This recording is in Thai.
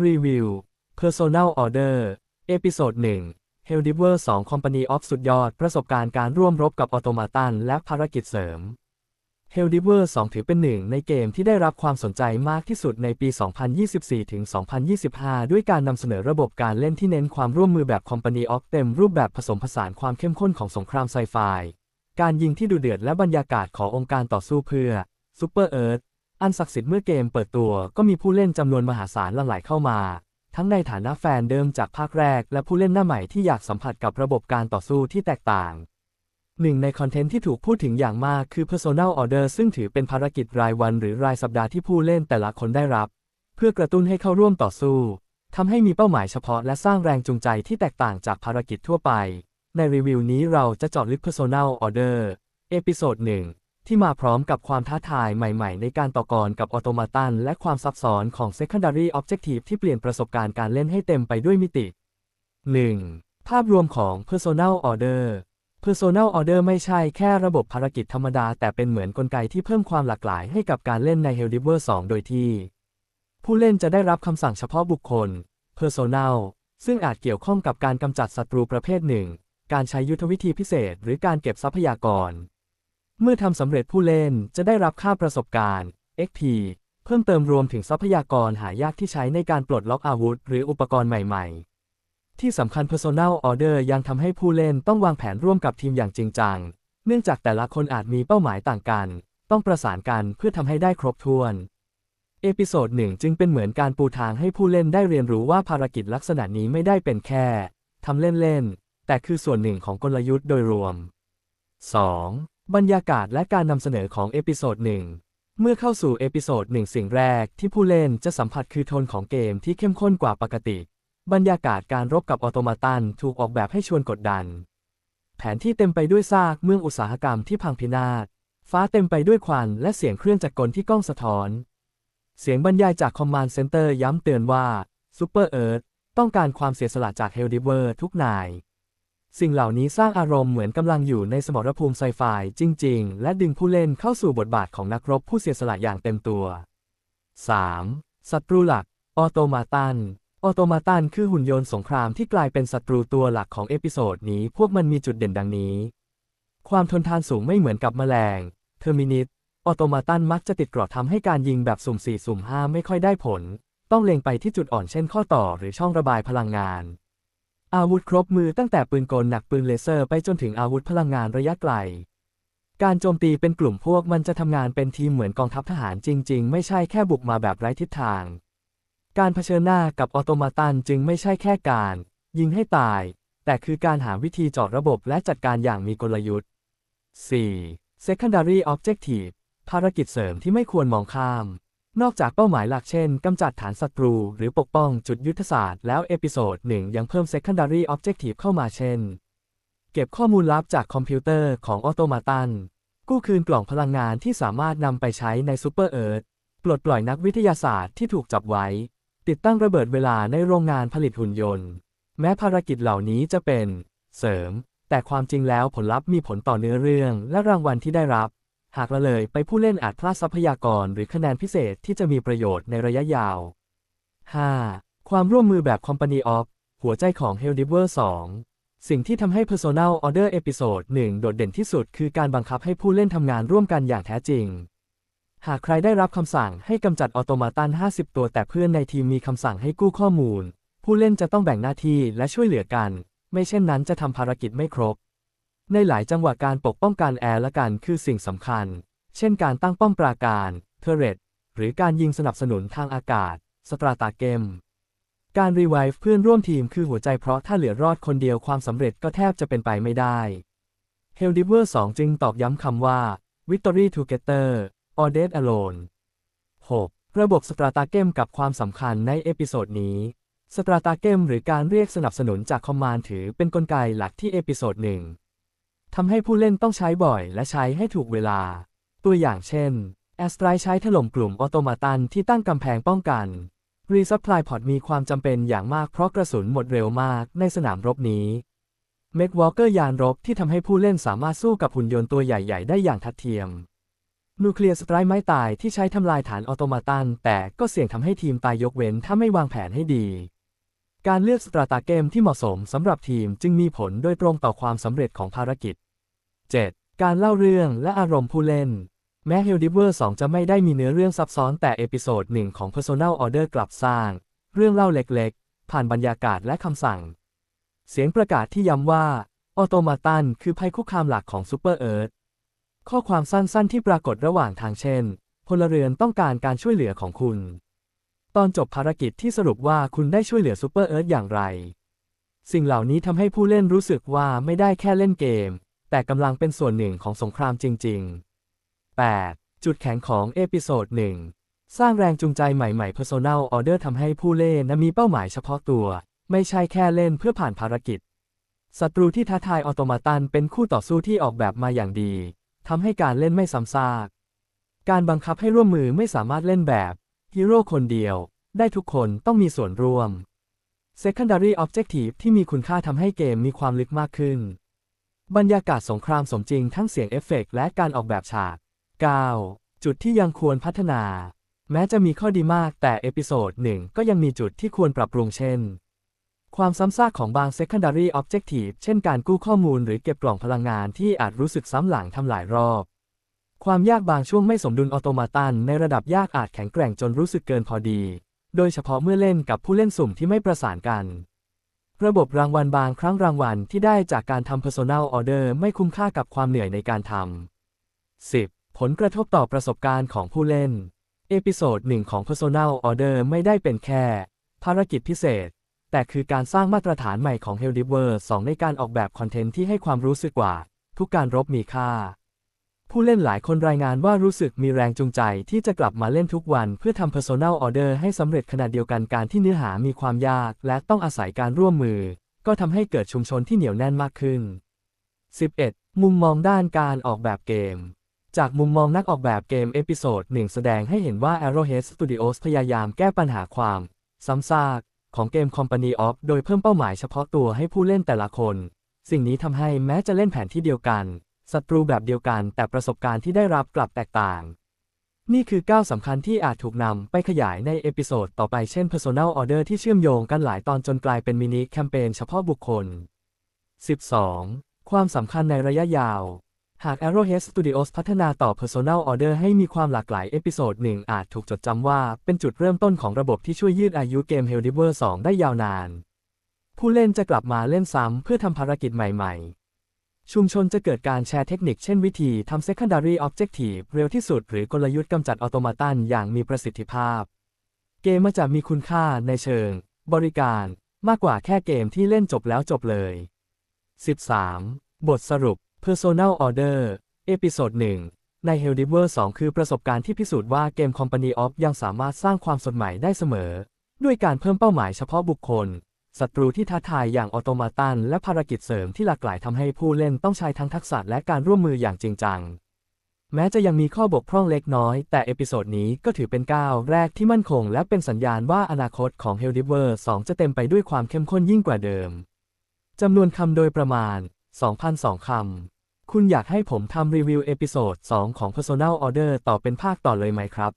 รีวิว Personal Order เอพิโซด1 Heldiver 2 Company of สุดยอด ประสบการณ์การร่วมรบกับออโตมาตันและภารกิจเสริม Heldiver 2 ถือเป็นหนึ่งในเกมที่ได้รับความสนใจมากที่สุดในปี 2024-2025 ด้วยการนำเสนอระบบการเล่นที่เน้นความร่วมมือแบบ Company of เต็มรูปแบบผสมผสานความเข้มข้นของสงครามไซไฟ การยิงที่ดุเดือดและบรรยากาศขององค์การต่อสู้เพื่อ Super Earth อันศักดิ์สิทธิ์เมื่อเกมเปิดตัวก็มีผู้เล่นจำนวนมหาศาลหลั่งไหลเข้ามา ทั้งในฐานะแฟนเดิมจากภาคแรก และผู้เล่นหน้าใหม่ที่อยากสัมผัสกับระบบการต่อสู้ที่แตกต่างหนึ่งในคอนเทนต์ที่ถูกพูดถึงอย่างมากคือ Personal Order ซึ่งถือเป็นภารกิจรายวันหรือรายสัปดาห์ที่ผู้เล่นแต่ละคนได้รับ เพื่อกระตุ้นให้เข้าร่วมต่อสู้ทำให้มีเป้าหมายเฉพาะและสร้างแรงจูงใจที่แตกต่างจากภารกิจทั่วไป ในรีวิวนี้เราจะเจาะลึก Personal Order เอพิโซดหนึ่ง ที่มาพร้อมกับความท้าทายใหม่ๆ ในการต่อกรกับออโตมาตันและความซับซ้อนของ Secondary Objective ที่เปลี่ยนประสบการณ์การเล่นให้เต็มไปด้วยมิติ 1. ภาพรวมของ Personal Order Personal Order ไม่ใช่แค่ระบบภารกิจธรรมดา แต่เป็นเหมือนกลไกที่เพิ่มความหลากหลายให้กับการเล่นใน Heldiver 2โดยที่ ผู้เล่นจะได้รับคำสั่งเฉพาะบุคคล Personal ซึ่งอาจเกี่ยวข้องกับการกำจัดศัตรูประเภทหนึ่ง การใช้ยุทธวิธีพิเศษ หรือการเก็บทรัพยากร เมื่อทำสำเร็จผู้เล่นจะได้รับค่าประสบการณ์ XP เพิ่มเติมรวมถึงทรัพยากรหายากที่ใช้ในการปลดล็อกอาวุธ หรืออุปกรณ์ใหม่ ๆ ที่สำคัญ Personal Order ยังทำให้ผู้เล่นต้องวางแผนร่วมกับทีมอย่างจริงจัง เนื่องจากแต่ละคนอาจมีเป้าหมายต่างกัน ต้องประสานกันเพื่อทำให้ได้ครบถ้วน เอพิโซดหนึ่งจึงเป็นเหมือนการปูทางให้ผู้เล่นได้เรียนรู้ว่าภารกิจลักษณะนี้ไม่ได้เป็นแค่ทำเล่นๆแต่คือส่วนหนึ่งของกลยุทธ์โดยรวม 2. บรรยากาศและการนำเสนอของเอพิโซดหนึ่งเมื่อเข้าสู่เอพิโซดหนึ่งสิ่งแรกที่ผู้เล่นจะสัมผัสคือโทนของเกมที่เข้มข้นกว่าปกติ บรรยากาศการรบกับออโตมาตันถูกออกแบบให้ชวนกดดัน แผนที่เต็มไปด้วยซากเมืองอุตสาหกรรมที่พังพินาศ ฟ้าเต็มไปด้วยควันและเสียงเครื่องจักรกลที่ก้องสะท้อน เสียงบรรยายจากคอมมานด์เซ็นเตอร์ย้ำเตือนว่าซูเปอร์เอิร์ธต้องการความเสียสละจากเฮลดิเวอร์ทุกนาย สิ่งเหล่านี้สร้างอารมณ์เหมือนกำลังอยู่ในสมรภูมิไซไฟจริง ๆ และดึงผู้เล่นเข้าสู่บทบาทของนักรบผู้เสียสละอย่างเต็มตัว 3. ศัตรูหลัก ออโตมาตัน ออโตมาตันคือหุ่นยนต์สงครามที่กลายเป็นศัตรูตัวหลักของเอพิโซดนี้พวกมันมีจุดเด่นดังนี้ ความทนทานสูงไม่เหมือนกับแมลง เทอร์มินิต ออโตมาตันมักจะติดกราะทำให้การยิงแบบสุ่ม4สุ่ม5ไม่ค่อยได้ผล ต้องเล็งไปที่จุดอ่อนเช่นข้อต่อหรือช่องระบายพลังงาน อาวุธครบมือตั้งแต่ปืนกลหนักปืนเลเซอร์ไปจนถึงอาวุธพลังงานระยะไกล การโจมตีเป็นกลุ่มพวกมันจะทำงานเป็นทีมเหมือนกองทัพทหารจริง ๆ ไม่ใช่แค่บุกมาแบบไร้ทิศทาง การเผชิญหน้ากับออโตมาตันจึงไม่ใช่แค่การ ยิงให้ตาย แต่คือการหาวิธีเจาะระบบและจัดการอย่างมีกลยุทธ์ 4. Secondary Objective ภารกิจเสริมที่ไม่ควรมองข้าม นอกจากเป้าหมายหลักเช่น กำจัดฐานศัตรู หรือปกป้องจุดยุทธศาสตร์แล้วเอพิโซดหนึ่งยังเพิ่ม Secondary Objective เข้ามาเช่น เก็บข้อมูลลับจากคอมพิวเตอร์ของออโตมาตัน กู้คืนกล่องพลังงานที่สามารถนำไปใช้ในซูเปอร์เอิร์ธปลดปล่อยนักวิทยาศาสตร์ที่ถูกจับไว้ ติดตั้งระเบิดเวลาในโรงงานผลิตหุ่นยนต์ แม้ภารกิจเหล่านี้จะเป็น เสริม แต่ความจริงแล้วผลลัพธ์มีผลต่อเนื้อเรื่องและรางวัลที่ได้รับ หากละเลยไปผู้เล่นอาจพลาดทรัพยากรหรือคะแนนพิเศษที่จะมีประโยชน์ในระยะยาว 5. ความร่วมมือแบบ Company of หัวใจของ Heldiver 2 สิ่งที่ทำให้ Personal Order Episode 1 โดดเด่นที่สุดคือการบังคับให้ผู้เล่นทำงานร่วมกันอย่างแท้จริง หากใครได้รับคำสั่งให้กำจัดออโตมาตัน 50 ตัวแต่เพื่อนในทีมมีคำสั่งให้กู้ข้อมูล ผู้เล่นจะต้องแบ่งหน้าที่และช่วยเหลือกัน ไม่เช่นนั้นจะทำภารกิจไม่ครบ ในหลายจังหวะการปกป้องการแอร์และกันคือสิ่งสำคัญ เช่นการตั้งป้อมปราการเทเรตหรือการยิงสนับสนุนทางอากาศ สตราตาเกม การรีไวฟ์เพื่อนร่วมทีมคือหัวใจเพราะถ้าเหลือรอดคนเดียวความสำเร็จก็แทบจะเป็นไปไม่ได้ Heldiver 2 จึงตอกย้ำคำว่า Victory Together or Dead Alone 6. ระบบสตราตาเกมกับความสำคัญในเอพิโซดนี้สตราตาเกมหรือการเรียกสนับสนุนจากคอมมานด์ถือเป็นนกลไกหลักที่เอพิโซดหนึ่ง ทำให้ผู้เล่นต้องใช้บ่อยและใช้ให้ถูกเวลา ตัวอย่างเช่น แอสไตรใช้ถล่มกลุ่มออโตมาตันที่ตั้งกำแพงป้องกันรีซัพพลายพอร์ตมีความจำเป็นอย่างมากเพราะกระสุนหมดเร็วมากในสนามรบนี้เมกวอลเกอร์ยานรบที่ทำให้ผู้เล่นสามารถสู้กับหุ่นยนต์ตัวใหญ่ ๆ ได้อย่างทัดเทียม นูเคลียร์สไตร์ไม้ตายที่ใช้ทำลายฐานออโตมาตัน แต่ก็เสี่ยงทำให้ทีมตายยกเว้นถ้าไม่วางแผนให้ดี การเลือกสตราตาเกมที่เหมาะสมสำหรับทีมจึงมีผลโดยตรงต่อความสำเร็จของภารกิจ 7. การเล่าเรื่องและอารมณ์ผู้เล่น แม้ Heldiver 2 จะไม่ได้มีเนื้อเรื่องซับซ้อนแต่เอพิโซดหนึ่งของ Personal Order กลับสร้าง เรื่องเล่าเล็กๆ ผ่านบรรยากาศและคำสั่ง เสียงประกาศที่ย้ำว่าออโตมาตันคือภัยคุกคามหลักของซูเปอร์เอิร์ธข้อความสั้นๆที่ปรากฏระหว่างทางเช่น พลเรือนต้องการการช่วยเหลือของคุณ ตอนจบภารกิจที่สรุปว่าคุณได้ช่วยเหลือซูเปอร์เอิร์ธอย่างไร สิ่งเหล่านี้ทำให้ผู้เล่นรู้สึกว่าไม่ได้แค่เล่นเกม แต่กำลังเป็นส่วนหนึ่งของสงครามจริง ๆ 8. จุดแข็งของเอพิโซดหนึ่งสร้างแรงจูงใจใหม่ๆ Personal Order ทำให้ผู้เล่นมีเป้าหมายเฉพาะตัว ไม่ใช่แค่เล่นเพื่อผ่านภารกิจ ศัตรูที่ท้าทายออโตมาตันเป็นคู่ต่อสู้ที่ออกแบบมาอย่างดีทำให้การเล่นไม่ซ้ำซาก การบังคับให้ร่วมมือไม่สามารถเล่นแบบฮีโร่คนเดียว ได้ทุกคนต้องมีส่วนร่วม Secondary Objective ที่มีคุณค่าทำให้เกมมีความลึกมากขึ้น บรรยากาศสงครามสมจริงทั้งเสียงเอฟเฟกต์และการออกแบบฉาก 9. จุดที่ยังควรพัฒนา แม้จะมีข้อดีมากแต่เอพิโซดหนึ่งก็ยังมีจุดที่ควรปรับปรุงเช่น ความซ้ำซากของบาง secondary objective เช่นการกู้ข้อมูลหรือเก็บกล่องพลังงานที่อาจรู้สึกซ้ำหลังทำหลายรอบ ความยากบางช่วงไม่สมดุลออโตมาตันในระดับยากอาจแข็งแกร่งจนรู้สึกเกินพอดี โดยเฉพาะเมื่อเล่นกับผู้เล่นสุ่มที่ไม่ประสานกัน ระบบรางวัลบางครั้งรางวัลที่ได้จากการทำ personal order ไม่คุ้มค่ากับความเหนื่อยในการทำ 10. ผลกระทบต่อประสบการณ์ของผู้เล่น เอพิโซดหนึ่งของ personal order ไม่ได้เป็นแค่ ภารกิจพิเศษ แต่คือการสร้างมาตรฐานใหม่ของ Heldiver 2 ในการออกแบบคอนเทนต์ที่ให้ความรู้สึกว่า ทุกการรบมีค่า ผู้เล่นหลายคนรายงานว่ารู้สึกมีแรงจูงใจที่จะกลับมาเล่นทุกวันเพื่อทำ Personal Order ให้สำเร็จขณะเดียวกันการที่เนื้อหามีความยาก และต้องอาศัยการร่วมมือ ก็ทำให้เกิดชุมชนที่เหนียวแน่นมากขึ้น 11. มุมมองด้านการออกแบบเกม จากมุมมองนักออกแบบเกมเอพิโซดหนึ่งแสดงให้เห็นว่า Arrowhead Studios พยายามแก้ปัญหาความ ซ้ำซากของเกม Company of โดยเพิ่มเป้าหมายเฉพาะตัวให้ผู้เล่นแต่ละคน สิ่งนี้ทำให้แม้จะเล่นแผนที่เดียวกัน ศัตรูแบบเดียวกันแต่ประสบการณ์ที่ได้รับกลับแตกต่าง นี่คือก้าวสำคัญที่อาจถูกนำไปขยายในเอพิโซดต่อไปเช่น Personal Order ที่เชื่อมโยงกันหลายตอนจนกลายเป็นมินิแคมเปญเฉพาะบุคคล 12. ความสำคัญในระยะยาว หาก Arrowhead Studios พัฒนาต่อ Personal Order ให้มีความหลากหลายเอพิโซดหนึ่งอาจถูกจดจำว่าเป็นจุดเริ่มต้นของระบบที่ช่วยยืดอายุเกม Heldiver 2 ได้ยาวนาน ผู้เล่นจะกลับมาเล่นซ้ำเพื่อทำภารกิจใหม่ ๆ ชุมชนจะเกิดการแชร์เทคนิคเช่นวิธีทำ Secondary Objective เร็วที่สุด หรือกลยุทธ์กำจัดออโตมาตันอย่างมีประสิทธิภาพ เกมมันจะมีคุณค่าในเชิง บริการมากกว่าแค่เกมที่เล่นจบแล้วจบเลย 13. บทสรุป Personal Order เอพิโซด1ใน Heldiver 2 คือประสบการณ์ที่พิสูจน์ว่าเกม Company of ยังสามารถสร้างความสดใหม่ได้เสมอ ด้วยการเพิ่มเป้าหมายเฉพาะบุคคล ศัตรูที่ท้าทายอย่างออโตมาตันและภารกิจเสริมที่หลากหลายทำให้ผู้เล่นต้องใช้ทั้งทักษะและการร่วมมืออย่างจริงจัง แม้จะยังมีข้อบกพร่องเล็กน้อย แต่เอพิโซดนี้ก็ถือเป็นก้าวแรกที่มั่นคง และเป็นสัญญาณว่าอนาคตของ Heldiver 2 จะเต็มไปด้วยความเข้มข้นยิ่งกว่าเดิมจำนวนคำโดยประมาณ 2,002 คำ คุณอยากให้ผมทำรีวิวเอพิโซด 2 ของ Personal Order ต่อเป็นภาคต่อเลยไหมครับ